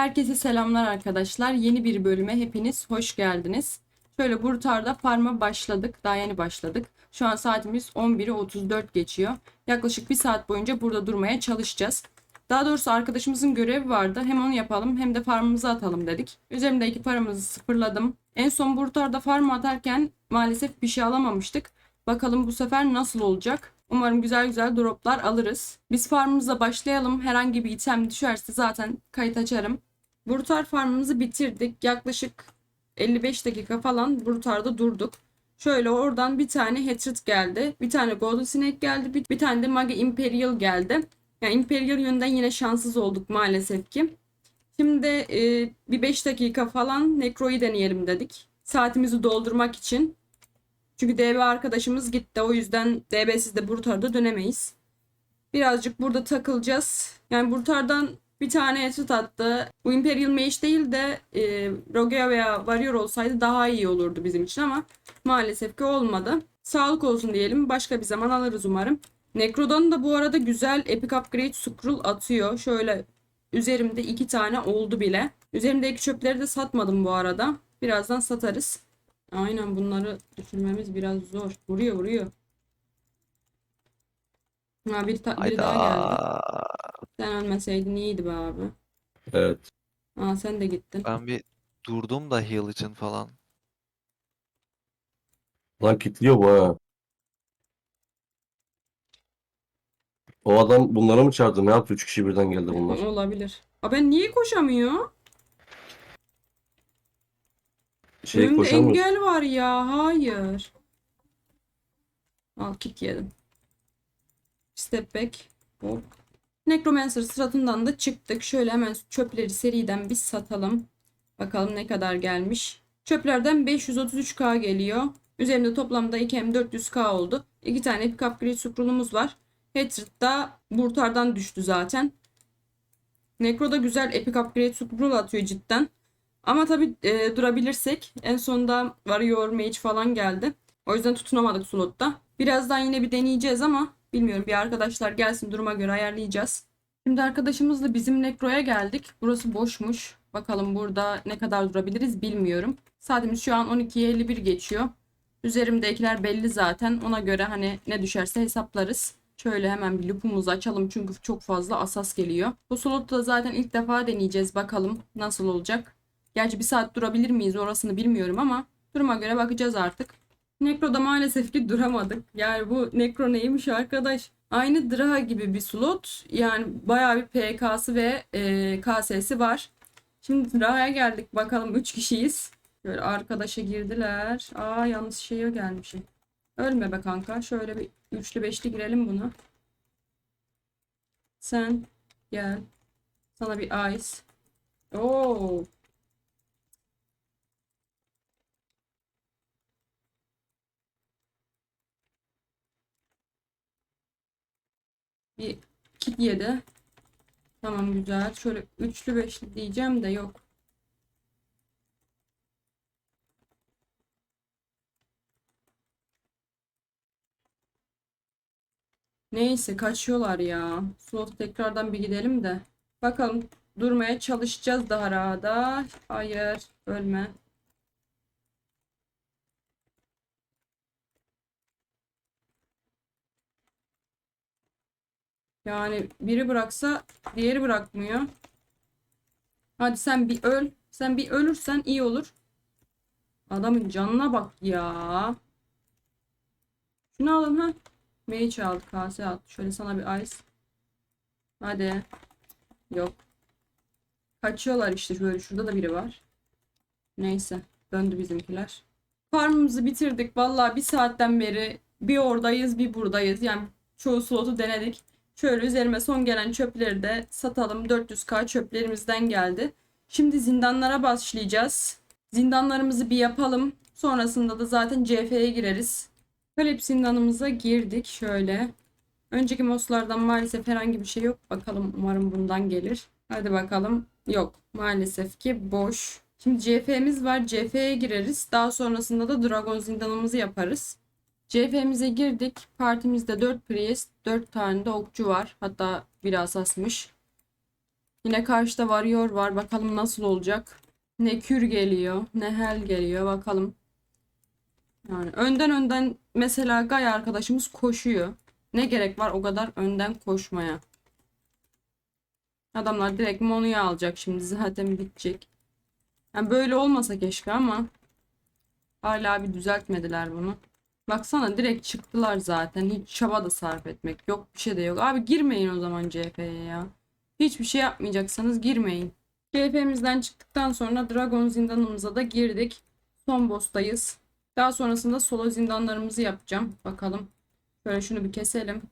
Herkese selamlar arkadaşlar. Yeni bir bölüme hepiniz hoş geldiniz. Şöyle Brutar'da farma başladık. Daha yeni başladık. Şu an saatimiz 11'i 34 geçiyor. Yaklaşık bir saat boyunca burada durmaya çalışacağız. Daha doğrusu arkadaşımızın görevi vardı. Hem onu yapalım hem de farmımızı atalım dedik. Üzerimdeki paramızı sıfırladım. En son Brutar'da farm atarken maalesef bir şey alamamıştık. Bakalım bu sefer nasıl olacak? Umarım güzel güzel droplar alırız. Biz farmımıza başlayalım. Herhangi bir item düşerse zaten kayıt açarım. Brutar farmımızı bitirdik. Yaklaşık 55 dakika falan Brutar'da durduk. Şöyle oradan bir tane Hatred geldi. Bir tane Golden Snake geldi. Bir, bir tane de Mage Imperial geldi. Yani Imperial yönden yine şanssız olduk maalesef ki. Şimdi e, bir 5 dakika falan Necro'yu deneyelim dedik. Saatimizi doldurmak için. Çünkü DB arkadaşımız gitti. O yüzden DB'siz de Brutar'da dönemeyiz. Birazcık burada takılacağız. Yani Brutar'dan bir tane etüt attı. Bu Imperial Mage değil de e, Rogue veya Warrior olsaydı daha iyi olurdu bizim için ama maalesef ki olmadı. Sağlık olsun diyelim. Başka bir zaman alırız umarım. Necrodon da bu arada güzel Epic Upgrade Scroll atıyor. Şöyle üzerimde iki tane oldu bile. Üzerimdeki çöpleri de satmadım bu arada. Birazdan satarız. Aynen bunları düşürmemiz biraz zor. Vuruyor vuruyor. Ha bir, ta- biri daha geldi. Sen ölmeseydin iyiydi be abi. Evet. Aa sen de gittin. Ben bir durdum da heal için falan. Lan kitliyor bu ha. O adam bunlara mı çağırdı? Ne yaptı? Üç kişi birden geldi bunlar. Olabilir. Aa ben niye koşamıyor? Şey Önümde koşamıyor. engel var ya. Hayır. Al kick yedim. Step back. Hop. Necromancer sıratından da çıktık. Şöyle hemen çöpleri seriden bir satalım. Bakalım ne kadar gelmiş. Çöplerden 533k geliyor. Üzerimde toplamda 2M 400k oldu. İki tane Epic Upgrade scroll'umuz var. Hatred da Burtar'dan düştü zaten. Necro da güzel Epic Upgrade scroll atıyor cidden. Ama tabii e, durabilirsek en sonunda Warrior Mage falan geldi. O yüzden tutunamadık slotta. Birazdan yine bir deneyeceğiz ama bilmiyorum bir arkadaşlar gelsin duruma göre ayarlayacağız. Şimdi arkadaşımızla bizim Necro'ya geldik. Burası boşmuş. Bakalım burada ne kadar durabiliriz bilmiyorum. Saatimiz şu an 12'ye 51 geçiyor. Üzerimdekiler belli zaten. Ona göre hani ne düşerse hesaplarız. Şöyle hemen bir loop'umuzu açalım çünkü çok fazla asas geliyor. Bu slotta zaten ilk defa deneyeceğiz. Bakalım nasıl olacak. Gerçi bir saat durabilir miyiz orasını bilmiyorum ama duruma göre bakacağız artık. Necro'da maalesef ki duramadık. Yani bu Necro neymiş arkadaş? Aynı Draha gibi bir slot. Yani bayağı bir PK'sı ve e, KS'si var. Şimdi Draha'ya geldik. Bakalım 3 kişiyiz. Böyle arkadaşa girdiler. Aa yanlış şeye gelmişim. Ölme be kanka. Şöyle bir üçlü beşli girelim bunu. Sen gel. Sana bir ice. Oo. Bir kit yedi. Tamam güzel. Şöyle üçlü beşli diyeceğim de yok. Neyse kaçıyorlar ya. Slot tekrardan bir gidelim de. Bakalım durmaya çalışacağız daha rahada. Hayır ölme. Yani biri bıraksa diğeri bırakmıyor. Hadi sen bir öl. Sen bir ölürsen iyi olur. Adamın canına bak ya. Şunu alın ha. Mage aldı. Kase at. Şöyle sana bir ice. Hadi. Yok. Kaçıyorlar işte şöyle. Şurada da biri var. Neyse. Döndü bizimkiler. Farmımızı bitirdik. Vallahi bir saatten beri bir oradayız bir buradayız. Yani çoğu slotu denedik. Şöyle üzerime son gelen çöpleri de satalım. 400k çöplerimizden geldi. Şimdi zindanlara başlayacağız. Zindanlarımızı bir yapalım. Sonrasında da zaten CF'ye gireriz. Kalep zindanımıza girdik şöyle. Önceki moslardan maalesef herhangi bir şey yok. Bakalım umarım bundan gelir. Hadi bakalım. Yok. Maalesef ki boş. Şimdi CF'miz var. CF'ye gireriz. Daha sonrasında da Dragon zindanımızı yaparız. CF'mize girdik. Partimizde 4 priest, 4 tane de okçu var. Hatta bir asasmış. Yine karşıda varıyor var. Bakalım nasıl olacak. Ne kür geliyor, ne hel geliyor. Bakalım. Yani önden önden mesela Gay arkadaşımız koşuyor. Ne gerek var o kadar önden koşmaya? Adamlar direkt Monu'yu alacak şimdi zaten bitecek. Yani böyle olmasa keşke ama hala bir düzeltmediler bunu. Baksana direkt çıktılar zaten. Hiç çaba da sarf etmek yok. Bir şey de yok. Abi girmeyin o zaman CF'ye ya. Hiçbir şey yapmayacaksanız girmeyin. CF'mizden çıktıktan sonra Dragon zindanımıza da girdik. Son boss'tayız. Daha sonrasında solo zindanlarımızı yapacağım. Bakalım. Şöyle şunu bir keselim.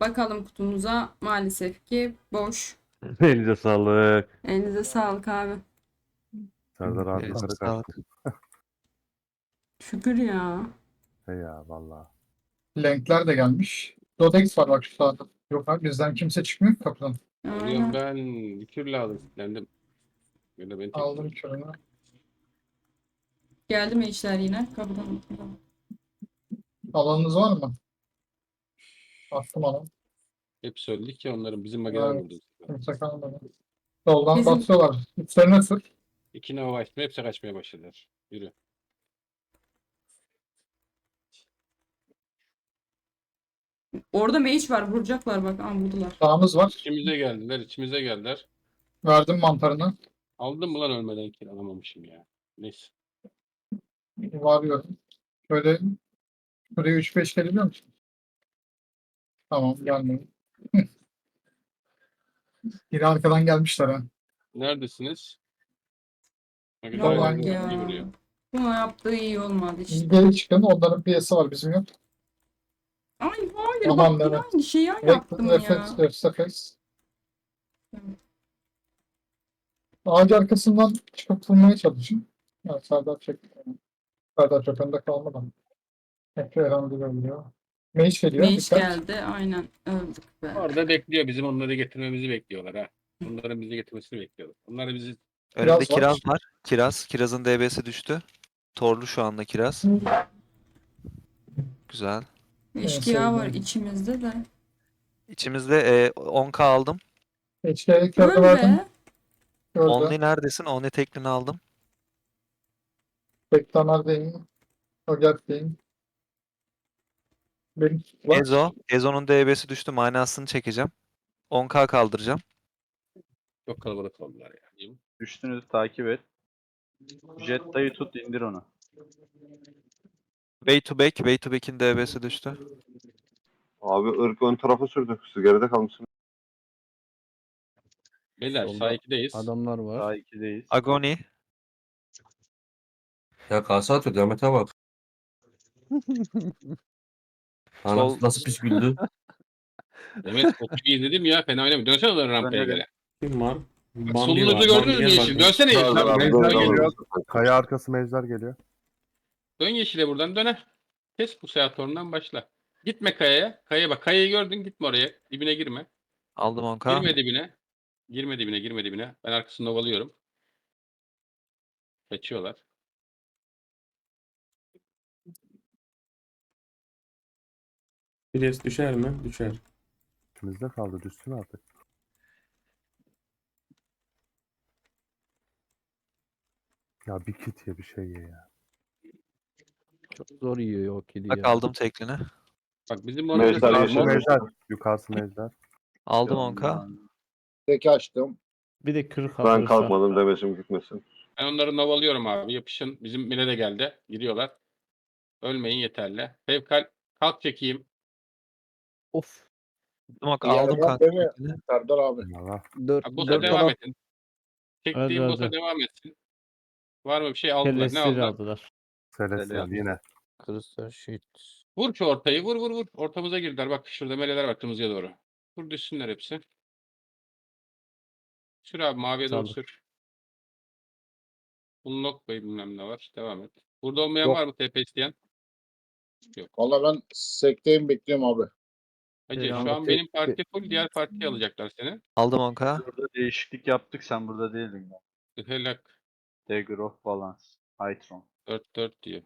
Bakalım kutumuza. Maalesef ki boş. Elinize sağlık. Elinize sağlık abi. Serdar abi sağlık. kaçtı. Şükür ya. He ya valla. Lenkler de gelmiş. Dodex var bak şu sağda. Yok abi bizden kimse çıkmıyor ki kapıdan. Aynen. Ben bir türlü aldım kilitlendim. Böyle beni Aldım körünü. Geldi mi işler yine? Kapıdan. Alanınız var mı? Attım alan. Hep söyledik ki onların bizim makineler Evet. vurdu. Kimse kalmadı. Soldan Bizim- basıyorlar. Üstlerine sür. İki nova açtım hepsi kaçmaya başladılar. Yürü. Orada mage var. Vuracaklar bak. Aa, vurdular. Sağımız var. İçimize geldiler içimize geldiler. Verdim mantarını. Aldım mı lan ölmeden kill alamamışım ya. Neyse. Varıyorum. Şöyle şuraya 3-5 gelebiliyor musun? Tamam gelmiyor. Yine arkadan gelmişler ha. Neredesiniz? Ne ya. iyi vuruyor. Buna yaptığı iyi olmadı işte. Geri çıkın. Onların piyesi var. Bizim yok. Ay hayır Aman bak evet. aynı şeyi yaptım ya. Refleks, refleks. Ağacı arkasından çıkıp vurmaya çalışın. Ya Serdar çek. Serdar çok önde kalmadan. Herhangi bir oluyor. Mage geliyor. Mage dikkat. geldi. Aynen öldük be. Orada bekliyor bizim onları getirmemizi bekliyorlar ha. Onların bizi getirmesini bekliyorlar. Onlar bizi Önümde var. kiraz var. Kiraz. Kirazın DB'si düştü. Torlu şu anda kiraz. Güzel. Eşkıya var içimizde de. İçimizde e, 10k aldım. Verdim. be. Gördü. Only neredesin? Only teklini aldım. Bektanar değil. Ogat Benim var. Ezo. Ezo'nun DB'si düştü. Manasını çekeceğim. 10k kaldıracağım. çok kalabalık oldular ya. Değil? Üstünü takip et. Jetta'yı tut indir onu. Way to back. Way to back'in DB'si düştü. Abi ırk ön tarafa sürdük. Siz geride kalmışsınız. Beyler Solda sağ 2'deyiz. Adamlar var. Daha 2'deyiz. Agony. Ya kasa atıyor. Demet'e bak. Ana, Sol- nasıl pis güldü. Evet çok iyi dedim ya fena oynamıyor. Dönsene onların rampaya göre. Kim var? Bak, Bambi Solunuzu var. gördünüz mü Bambi'ye yeşil? bakın. Dönsene yeşil. Kaya arkası mezler geliyor. Dön yeşile buradan döne. Kes bu seyahat torundan başla. Gitme kayaya. Kayaya bak. Kayayı gördün gitme oraya. Dibine girme. Aldım 10k. Girme dibine. Girme dibine girme dibine. Ben arkasında ovalıyorum. Kaçıyorlar. Priest düşer mi? Düşer. İçimizde kaldı düşsün artık. Ya bir kit ye bir şey ye ya. Çok zor yiyor o kili Bak ya. aldım teklini. Bak bizim yeşil. Yukarısı Mezar. mezler. Yukarısı mezler. Aldım Tamam, 10k. tamam. Teki açtım. Bir de kırk Ben alırsa. kalkmadım demesim gitmesin. Ben onları novalıyorum abi. Yapışın. Bizim mile de geldi. Giriyorlar. Ölmeyin yeterli. Fevkal kalk çekeyim. Of. İyi aldım kanka. değil mi? teklini. Serdar abi. Allah. Dört, Abi boss'a dört devam edin. Çektiğim Hadi, hadi. devam etsin. Var mı bir şey aldılar. Ne kellesini aldılar? aldılar. Celestial yine. Crystal Sheet. Vur şu ortayı. Vur vur vur. Ortamıza girdiler. Bak şurada meleler var kırmızıya doğru. Vur düşsünler hepsi. Sür abi maviye doğru sür. Unlock Bey bilmem ne var. Devam et. Burada olmayan Yok. var mı TP isteyen? Valla ben sekteyim bekliyorum abi. Hacı Selam. şu an benim parti full. Diğer partiye alacaklar seni. Aldım 10k. Burada değişiklik yaptık sen burada değildin. Helak. Dagger of Balance. Hytron. 4-4 diyor.